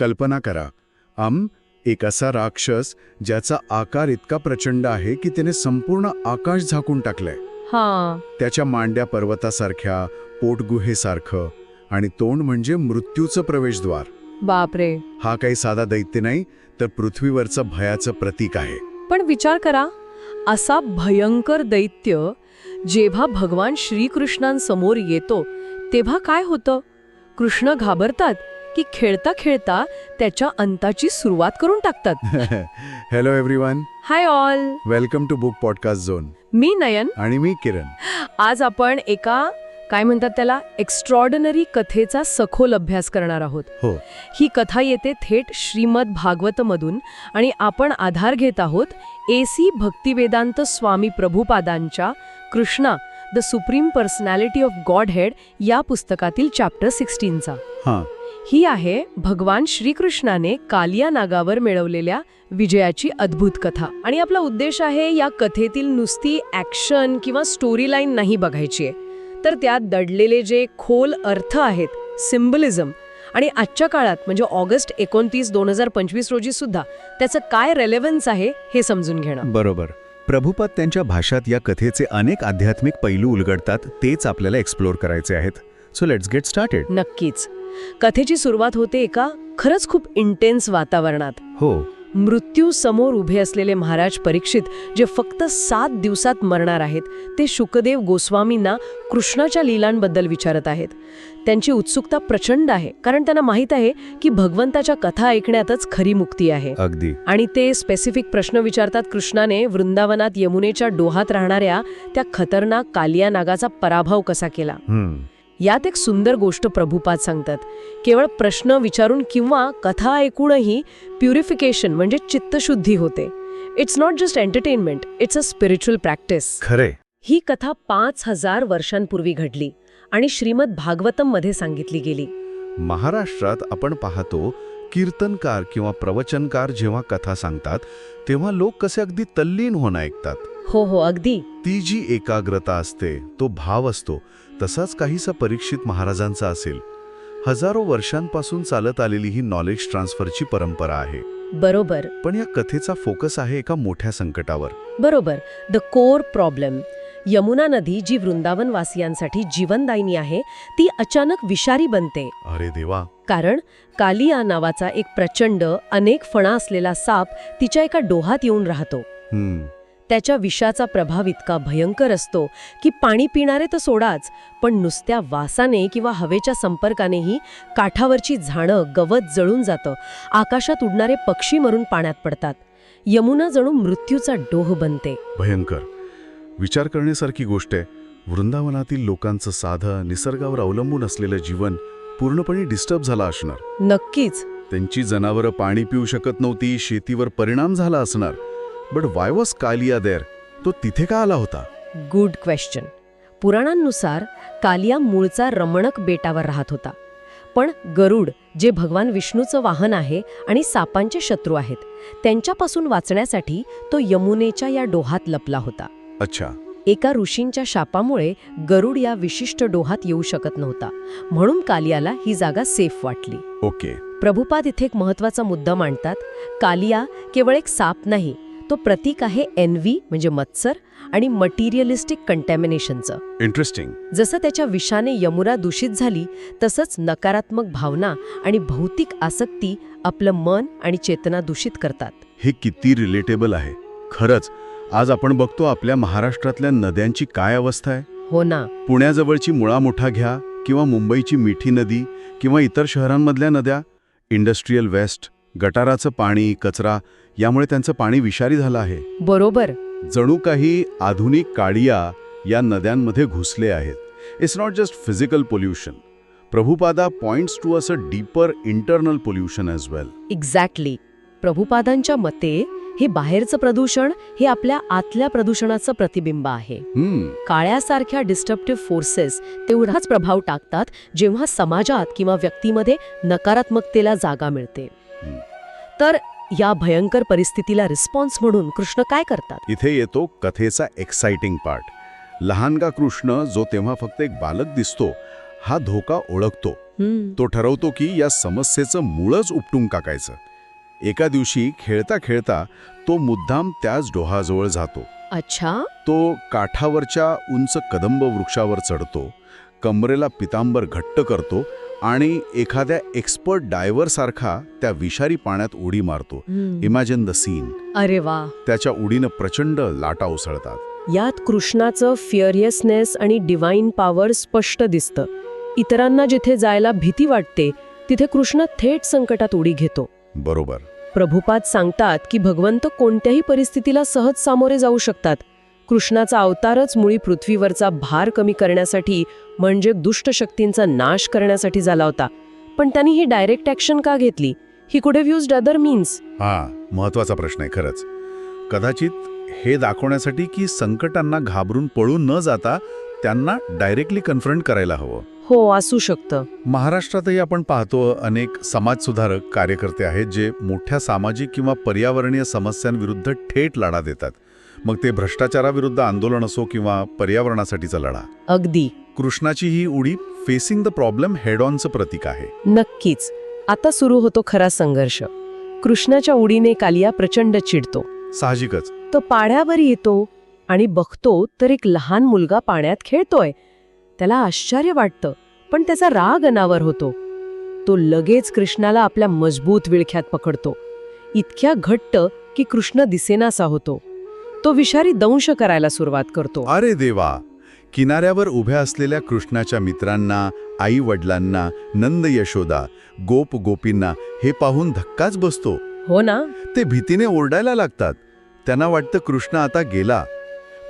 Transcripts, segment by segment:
कल्पना करा. आम एक असा राक्षस ज्याचा आकार इतका प्रचंड आहे की त्याने संपूर्ण आकाश झाकून टाकलंय. हा. त्याच्या मांड्या पर्वतासारख्या पोटगुहेसारखं आणि तोंड म्हणजे मृत्यूचं प्रवेशद्वार. बापरे. हा काही साधा दैत्य नाही तर पृथ्वीवरचं भयाचं प्रतीक आहे. पण विचार करा असा भयंकर दैत्य जेव्हा भगवान श्रीकृष्णांसमोर येतो तेव्हा काय होतं? कृष्ण घाबरतात की खेळता खेळता त्याच्या अंताची सुरुवात करून टाकतात. Hello everyone hi all welcome to book podcast zone मी नयन. आणि मी किरण. आज आपण एका काय म्हणतात त्याला एक्स्ट्रॉर्डनरी कथेचा सखोल अभ्यास करणार आहोत. हो. ही कथा येते थेट श्रीमद भागवतमधून आणि आपण आधार घेत आहोत A C Bhaktivedanta Swami प्रभुपादांच्या Krishna the supreme personality of godhead या पुस्तकातील चॅप्टर सिक्स्टीनचा हां. ही आहे भगवान श्रीकृष्णाने कालिया नागावर मिळवलेल्या विजयाची अद्भुत कथा. आणि आपला उद्देश आहे या कथेतील नुसती ॲक्शन किंवा स्टोरी लाईन नाही बघायची आहे. तर त्यात दडलेले जे खोल अर्थ आहेत सिम्बलिझम आणि आजच्या काळात म्हणजे ऑगस्ट एकोणतीस दोन हजार पंचवीस रोजी सुद्धा त्याचं काय रेलेव्हन्स आहे हे समजून घेणं. बरोबर. प्रभुपाद त्यांच्या भाषात या कथेचे अनेक आध्यात्मिक पैलू उलगडतात तेच आपल्याला एक्सप्लोर करायचे आहेत. सो लेट्स गेट स्टार्टेड नक्कीच. कथेची सुरुवात होते एका खरंच खूप इंटेन्स वातावरणात. हो. मृत्यू समोर उभे असलेले महाराज परीक्षित जे फक्त सात दिवसात मरणार आहेत ते शुकदेव गोस्वामींना कृष्णाच्या लीलांबद्दल विचारत आहेत. त्यांची उत्सुकता प्रचंड आहे कारण त्यांना माहीत आहे की भगवंताच्या कथा ऐकण्यातच खरी मुक्ती आहे. अगदी. आणि ते स्पेसिफिक प्रश्न विचारतात कृष्णाने वृंदावनात यमुनेच्या डोहात राहणाऱ्या त्या खतरनाक कालिया नागाचा पराभव कसा केला. यात एक सुंदर गोष्ट प्रभुपाद सांगतात. केवळ प्रश्न विचारून किंवा कथा ऐकूनही प्युरिफिकेशन म्हणजे चित्तशुद्धी होते. It's not just entertainment it's a spiritual practice खरे. ही कथा पाच हजार वर्षांपूर्वी घडली आणि श्रीमद भागवतममध्ये सांगितली गेली. महाराष्ट्रात आपण पाहतो कीर्तनकार किंवा प्रवचनकार जेव्हा कथा सांगतात तेव्हा लोक कसे अगदी तल्लीन होऊन ऐकतात. हो हो अगदी. ती जी एकाग्रता असते तो भाव असतो तसाच काहीसा परीक्षित महाराजांचा असेल. हजारो वर्षांपासून चालत आलेली ही नॉलेज ट्रान्सफरची परंपरा आहे. बरोबर. पण या कथेचा फोकस आहे एका मोठ्या संकटावर. बरोबर. द कोर प्रॉब्लेम यमुना नदी जी वृंदावन वासियांसाठी जीवनदायिनी आहे ती अचानक विषारी बनते. अरे देवा. कारण कालिया नावाचा एक प्रचंड अनेक फणा असलेला साप तिच्या एका डोहात येऊन राहतो. त्याच्या विषाचा प्रभाव इतका भयंकर असतो की पाणी पिणारे तर सोडाच पण नुसत्या वासाने किंवा हवेच्या संपर्कानेही काठावरची झाडं गवत जळून जातं. आकाशात उडणारे पक्षी मरून पाण्यात पडतात. यमुना जणू मृत्यूचा डोह बनते. भयंकर. विचार करण्यासारखी गोष्ट आहे. वृंदावनातील लोकांचं साधं निसर्गावर अवलंबून असलेलं जीवन पूर्णपणे डिस्टर्ब झालं असणार. नक्कीच. त्यांची जनावरं पाणी पिऊ शकत नव्हती शेतीवर परिणाम झाला असणार. But why was Kaliya there तो तिथे का आला होता? गुड क्वेश्चन पुराणांनुसार कालिया मूळचा रमणक बेटावर राहत होता. पण गरुड जे भगवान विष्णूचं वाहन आहे आणि सापांचे शत्रू आहेत त्यांच्यापासून वाचण्यासाठी तो यमुनेच्या या डोहात लपला होता. अच्छा. एका ऋषींच्या शापामुळे गरुड या विशिष्ट डोहात येऊ शकत नव्हता. म्हणून कालियाला ही जागा सेफ वाटली. ओके. प्रभुपाद इथे एक महत्त्वाचा मुद्दा मांडतात. कालिया केवळ एक साप नाही तो प्रतीक आहे एनव्ही म्हणजे मत्सर आणि मटिरियलिस्टिक कंटॅमिनेशनचं इंटरेस्टिंग जसं त्याच्या विषाने यमुना दूषित झाली तसंच नकारात्मक भावना आणि भौतिक आसक्ती आपलं मन आणि चेतना दूषित करतात. हे किती रिलेटेबल आहे. खरंच आज आपण बघतो आपल्या महाराष्ट्रातल्या नद्यांची काय अवस्था आहे? हो ना. पुण्याजवळची मुळा मोठा घ्या किंवा मुंबईची मिठी नदी किंवा इतर शहरांमधल्या नद्या इंडस्ट्रीयल वेस्ट गटाराचं पाणी कचरा यामुळे त्यांचं पाणी विषारी झालं आहे. बरोबर. जणू काही आधुनिक काडिया या नद्यांमध्ये घुसले आहेत. It's not just physical pollution Prabhupada points to us a deeper internal pollution as well exactly प्रभुपादांच्या मते हे बाहेरचं प्रदूषण हे आपल्या आतल्या प्रदूषणाचं प्रतिबिंब आहे. काळ्यासारख्या डिस्ट्रप्टिव्ह फोर्सेस तेवढाच प्रभाव टाकतात जेव्हा समाजात किंवा व्यक्तीमध्ये नकारात्मकतेला जागा मिळते. तर या भयंकर परिस्थितीला रिस्पॉन्स म्हणून कृष्ण काय करतात? इथे येतो कथेचा एक्साइटिंग पार्ट लहानगा कृष्ण जो तेव्हा फक्त एक बालक दिसतो हा धोका ओळखतो. तो ठरवतो की या समस्येचं मूळच उपटून टाकायचं. एका दिवशी खेळता खेळता तो मुद्दाम त्याच डोहाजवळ जातो. अच्छा. तो काठावरच्या उंच कदंब वृक्षावर चढतो कमरेला पितांबर घट्ट करतो आणि एखाद्या एक्सपर्ट डायव्हरसारखा त्या विषारी पाण्यात उडी मारतो. इमॅजिन द सीन अरे वा. त्याच्या उडीनं प्रचंड लाटा उसळतात. यात कृष्णाचं फिअरियसनेस आणि डिवाइन पॉवर स्पष्ट दिसतं. इतरांना जिथे जायला भीती वाटते तिथे कृष्ण थेट संकटात उडी घेतो. बरोबर. प्रभुपाद सांगतात की भगवंत कोणत्याही परिस्थितीला सहज सामोरे जाऊ शकतात. कृष्णाचा अवतारच मुळी पृथ्वीवरचा भार कमी करण्यासाठी म्हणजे दुष्ट शक्तींचा नाश करण्यासाठी झाला होता. पण त्यांनी ही डायरेक्ट ॲक्शन का घेतली? He could have used other means? हा महत्त्वाचा प्रश्न आहे खरंच. कदाचित हे दाखवण्यासाठी की संकटांना घाबरून पळून न जाता त्यांना डायरेक्टली कन्फ्रंट करायला हवं. हो असू शकतं. महाराष्ट्रातही आपण पाहतो अनेक समाजसुधारक कार्यकर्ते आहेत जे मोठ्या सामाजिक किंवा पर्यावरणीय समस्यांविरुद्ध थेट लढा देतात. मग ते भ्रष्टाचाराविरुद्ध आंदोलन असो किंवा पर्यावरणासाठीचा लढा. अगदी. कृष्णाची ही उडी फेसिंग द प्रॉब्लेम हेड ऑनचं प्रतीक आहे. नक्कीच. आता सुरू होतो खरा संघर्ष. कृष्णाच्या उडीने कालिया प्रचंड चिडतो. साहजिकच. तो पाण्यावर येतो आणि बघतो तर एक लहान मुलगा पाण्यात खेळतोय. त्याला आश्चर्य वाटतं पण त्याचा राग अनावर होतो. तो लगेच कृष्णाला आपल्या मजबूत विळख्यात पकडतो. इतक्या घट्ट की कृष्ण दिसेनासा होतो. तो विषारी दंश करायला सुरुवात करतो. अरे देवा! किनाऱ्यावर उभ्या असलेल्या कृष्णाच्या मित्रांना आई वडिलांना नंद यशोदा गोप गोपींना हे पाहून धक्काच बसतो. हो ना? ते भीतीने ओरडायला लागतात. त्यांना वाटतं कृष्ण आता गेला.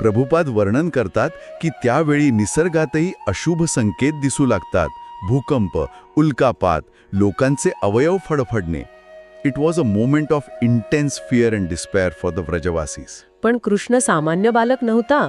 प्रभुपाद वर्णन करतात की त्यावेळी निसर्गातही अशुभ संकेत दिसू लागतात. भूकंप उल्कापात लोकांचे अवयव फडफडणे. It was a moment of intense fear and despair for the Vrajavasis पण कृष्ण सामान्य बालक नव्हता.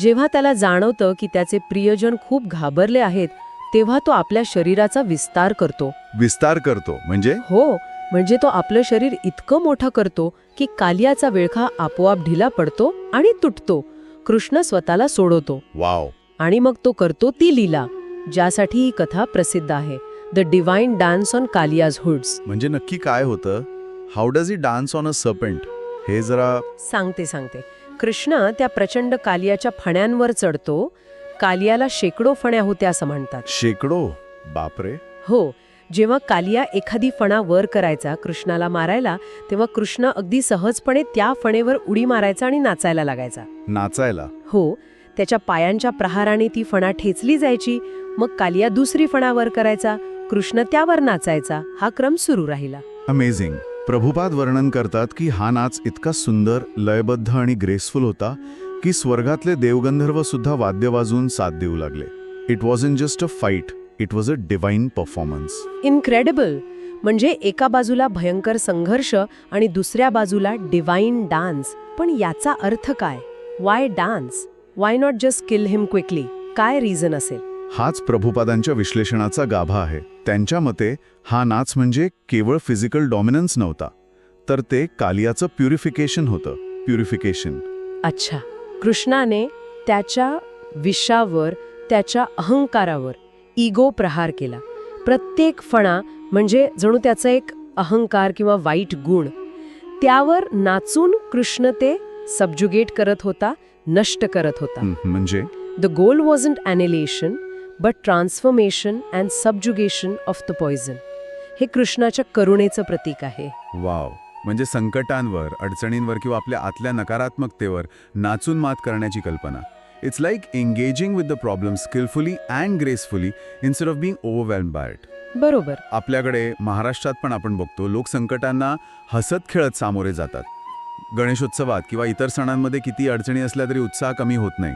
जेव्हा त्याला जाणवतं की त्याचे प्रियजन खूप घाबरले आहेत तेव्हा तो आपल्या शरीराचा विस्तार करतो. विस्तार करतो म्हणजे? हो म्हणजे तो आपलं शरीर इतकं मोठं करतो की कालियाचा विळखा आपोआप ढिला पडतो आणि तुटतो. कृष्ण स्वतःला सोडवतो. वाव. आणि मग तो करतो ती लीला ज्यासाठी ही कथा प्रसिद्ध आहे. The divine dance on Kaliya's hoods म्हणजे नक्की काय होतं? How does he dance on a serpent हे जरा सांगते सांगते. कृष्ण त्या प्रचंड कालियाच्या फण्यांवर चढतो. कालियाला शेकडो फण्या होत्या असं म्हणतात. शेकडो? बापरे. हो जेव्हा कालिया एखादी फणा वर करायचा कृष्णाला मारायला तेव्हा कृष्ण अगदी सहजपणे त्या फणेवर उडी मारायचा आणि नाचायला लागायचा. नाचायला? हो त्याच्या पायांच्या प्रहाराने ती फणा ठेचली जायची मग कालिया दुसरी फणा वर करायचा कृष्ण त्यावर नाचायचा हा क्रम सुरू राहिला. अमेझिंग प्रभुपाद वर्णन करतात की हा नाच इतका सुंदर लयबद्ध आणि ग्रेसफुल होता की स्वर्गातले देवगंधर्व सुद्धा वाद्य वाजवून साथ देऊ लागले. It was in just a fight it was a divine performance incredible म्हणजे एका बाजूला भयंकर संघर्ष आणि दुसऱ्या बाजूला डिवाइन डान्स पण याचा अर्थ काय? Why dance why not just kill him quickly काय रिझन असेल? हाच प्रभुपादांच्या विश्लेषणाचा गाभा आहे. त्यांच्या मते हा नाच म्हणजे केवळ फिजिकल डॉमिनन्स नव्हता तर ते कालियाचं प्युरिफिकेशन होतं. प्युरिफिकेशन अच्छा. कृष्णाने त्याच्या विषावर त्याच्या अहंकारावर इगो प्रहार केला. प्रत्येक फणा म्हणजे जणू त्याचा एक अहंकार किंवा वाईट गुण. त्यावर नाचून कृष्ण ते सबजुगेट करत होता नष्ट करत होता. म्हणजे? The goal wasn't annihilation but transformation and subjugation of the poison हे कृष्णाच्या करुणेचं प्रतीक आहे. वाव. म्हणजे संकटांवर अडचणींवर किंवा आपल्या आतल्या नकारात्मकतेवर नाचून मात करण्याची कल्पना. It's like engaging with the problem skillfully and gracefully instead of being overwhelm by it बरोबर. आपल्याकडे महाराष्ट्रात पण आपण बघतो लोक संकटांना हसत खेळत सामोरे जातात. गणेशोत्सवात किंवा इतर सणांमध्ये किती अडचणी असल्या तरी उत्साह कमी होत नाही.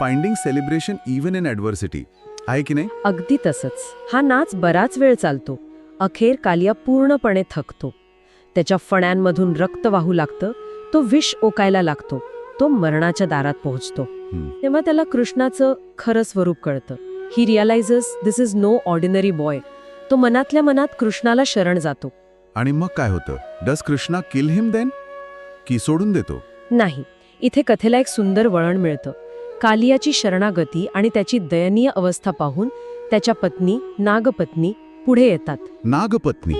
Finding celebration even in adversity आहे की नाही? अगदी तसंच. हा नाच बराच वेळ चालतो. अखेर कालिया पूर्णपणे थकतो. त्याच्या फण्यांमधून रक्त वाहू लागतं. तो विष ओकायला लागतो. तो मरणाच्या दारात पोहोचतो. तेव्हा त्याला कृष्णाचं खरं स्वरूप कळतं. He realizes this is no ordinary boy तो मनातल्या मनात कृष्णाला शरण जातो. आणि मग काय होतं? Does Krishna kill him then की सोडून देतो? नाही. इथे कथेला एक सुंदर वळण मिळतं. कालियाची शरणागती आणि त्याची दयनीय अवस्था पाहून त्याच्या पत्नी नागपत्नी पुढे येतात. नागपत्नी.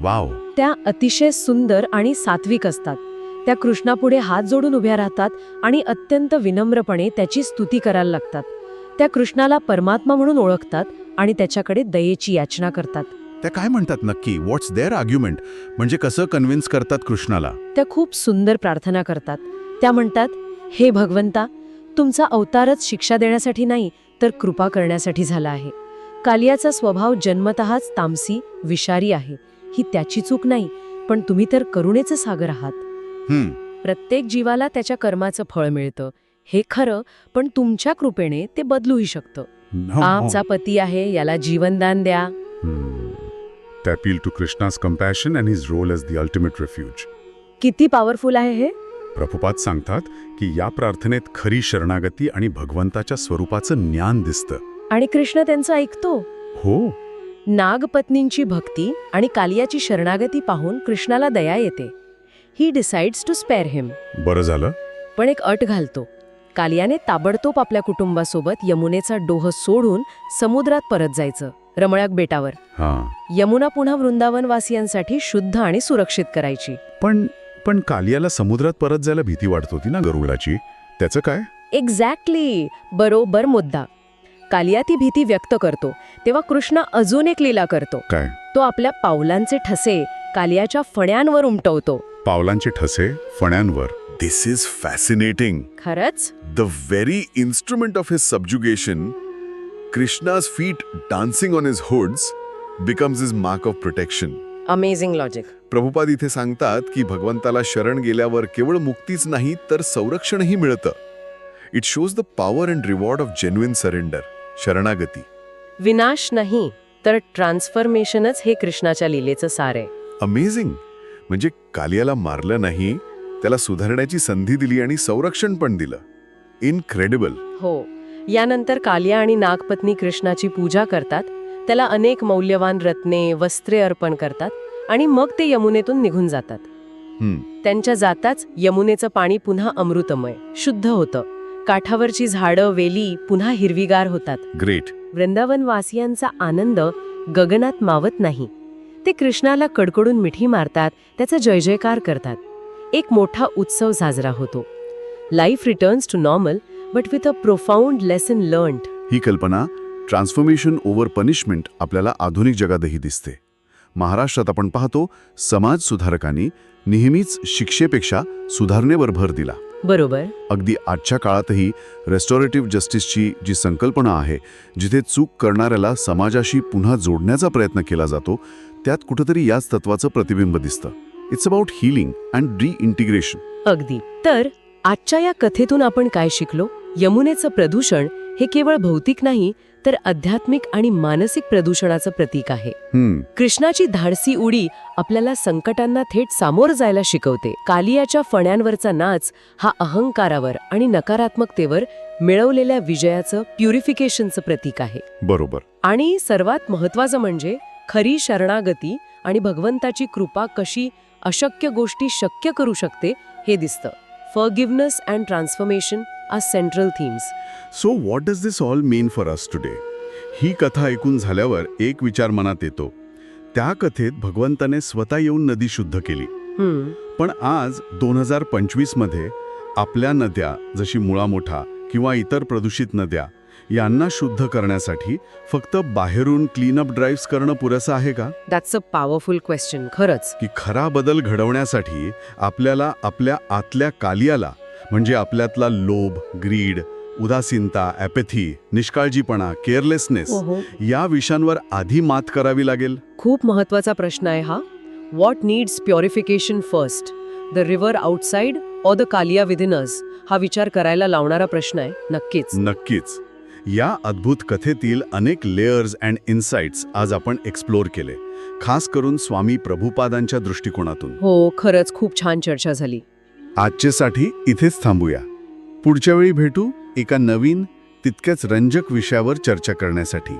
वाव त्या अतिशय सुंदर आणि सात्विक असतात. त्या कृष्णापुढे हात जोडून उभ्या राहतात आणि अत्यंत विनम्रपणे त्याची स्तुती करायला लागतात. त्या कृष्णाला परमात्मा म्हणून ओळखतात आणि त्याच्याकडे दयेची याचना करतात. त्या काय म्हणतात नक्की? व्हॉट्स देअर आर्ग्युमेंट म्हणजे कसं कन्व्हिन्स करतात कृष्णाला? त्या खूप सुंदर प्रार्थना करतात. त्या म्हणतात हे भगवंता तुमचा अवतारच शिक्षा देण्यासाठी नाही तर कृपा करण्यासाठी झाला आहे. कालियाचा स्वभाव जन्मतःच तामसी विषारी आहे. ही त्याची चूक नाही पण तुम्ही तर करुणेचं सागर आहात. प्रत्येक जीवाला त्याच्या कर्माचं फळ मिळतं. हे खरं पण तुमच्या कृपेने ते बदलूही शकतं. हा आमचा पती आहे याला जीवनदान द्या. The appeal to Krishna's compassion and his role as the ultimate refuge. किती पॉवरफुल आहे हे? प्रभुपाद सांगतात की या प्रार्थनेत खरी शरणागती आणि भगवंताच्या स्वरूपाचं ज्ञान दिसतं. आणि कृष्ण त्यांचं ऐकतो. हो. नागपत्नींची भक्ती आणि कालियाची शरणागती पाहून कृष्णाला दया येते. He decides to spare him बरं झालं. पण एक अट घालतो. कालियाने ताबडतोब आपल्या कुटुंबासोबत यमुनेचा डोह सोडून समुद्रात परत जायचं रमळ्याक बेटावर. हां. यमुना पुन्हा वृंदावनवासियांसाठी शुद्ध आणि सुरक्षित करायची. पण पण कालियाला समुद्रात परत जायला भीती वाटत होती ना गरुडाची? त्याचं काय? एक्झॅक्टली बरोबर मुद्दा. कालिया ती भीती व्यक्त करतो. तेव्हा कृष्ण अजून एक लीला करतो. काय? तो आपल्या पावलांचे ठसे कालियाच्या फण्यांवर उमटवतो. पावलांचे ठसे फण्यांवर. दिस इज फॅसिनेटिंग खरंच? The very instrument of his subjugation Krishna's feet dancing on his hoods becomes his mark of protection amazing logic Prabhupad इथे सांगतात की भगवंताला शरण गेल्यावर केवळ मुक्तीच नाही तर संरक्षणही मिळतं. It shows the power and reward of genuine surrender शरणागती. विनाश नाही तर ट्रान्सफॉर्मेशनच हे कृष्णाच्या लीलेचं सार आहे. अमेझिंग म्हणजे कालियाला मारलं नाही त्याला सुधारण्याची संधी दिली आणि संरक्षण पण दिलं. इनक्रेडिबल हो. यानंतर कालिया आणि नागपत्नी कृष्णाची पूजा करतात त्याला अनेक मौल्यवान रत्ने वस्त्रे अर्पण करतात आणि मग ते यमुनेतून निघून जातात. त्यांच्या जाताच यमुनेचं पाणी पुन्हा अमृतमय शुद्ध होतं. काठावरची झाडं वेली पुन्हा हिरवीगार होतात. ग्रेट वृंदावनवासियांचा आनंद गगनात मावत नाही. ते कृष्णाला कडकडून मिठी मारतात त्याचा जय जयकार करतात. एक मोठा उत्सव साजरा होतो. Life returns to normal but with a profound lesson learned ही कल्पना ट्रान्सफॉर्मेशन ओव्हर पनिशमेंट आपल्याला आधुनिक जगातही दिसते. महाराष्ट्रात आपण पाहतो समाज सुधारकांनी नेहमीच शिक्षेपेक्षा सुधारणेवर भर दिला. बरोबर. अगदी आजच्या काळातही रेस्टॉरेटिव्ह जस्टिसची जी संकल्पना आहे जिथे चूक करणाऱ्याला समाजाशी पुन्हा जोडण्याचा प्रयत्न केला जातो त्यात कुठेतरी याच तत्वाचं प्रतिबिंब दिसतं. It's about healing and reintegration अगदी. तर आजच्या या कथेतून आपण काय शिकलो? यमुनेचं प्रदूषण हे केवळ भौतिक नाही तर आध्यात्मिक आणि मानसिक प्रदूषणाचं प्रतीक आहे. कृष्णाची धाडसी उडी आपल्याला संकटांना थेट सामोरं जायला शिकवते. कालियाच्या फण्यांवरचा नाच हा अहंकारावर आणि नकारात्मकतेवर मिळवलेल्या विजयाचं प्युरिफिकेशनचं प्रतीक आहे. बरोबर. आणि सर्वात महत्वाचं म्हणजे खरी शरणागती आणि भगवंताची कृपा कशी अशक्य गोष्टी शक्य करू शकते हे दिसतं. Forgiveness and transformation are central themes so what does this all mean for us today ही कथा ऐकून झाल्यावर एक विचार मनात येतो. त्या कथेत भगवंताने स्वतः येऊन नदी शुद्ध केली. पण आज दोन हजार पंचवीसमध्ये आपल्या नद्या जशी मुळा मोठा किंवा इतर प्रदूषित नद्या यांना शुद्ध करण्यासाठी फक्त बाहेरून क्लीनअप ड्राईव्स करणं पुरेसं आहे का? दॅट्स अ पॉवरफुल क्वेश्चन खरंच. की खरा बदल घडवण्यासाठी आपल्याला आपल्या आतल्या कालियाला म्हणजे आपल्यातला लोभ ग्रीड उदासीनता ॲपॅथी निष्काळजीपणा केअरलेसनेस या विषयांवर आधी मात करावी लागेल? खूप महत्त्वाचा प्रश्न आहे हा. What needs purification first the river outside or the Kaliya within us हा विचार करायला लावणारा प्रश्न आहे नक्कीच. नक्कीच. या अद्भुत कथेतील अनेक लेयर्स अँड इन्साइट्स आज आपण एक्सप्लोर केले. खास करून स्वामी प्रभुपादांच्या दृष्टिकोनातून. हो खरंच खूप छान चर्चा झाली. आजच्यासाठी इथेच थांबूया. पुढच्या वेळी भेटू एका नवीन तितक्याच रंजक विषयावर चर्चा करण्यासाठी.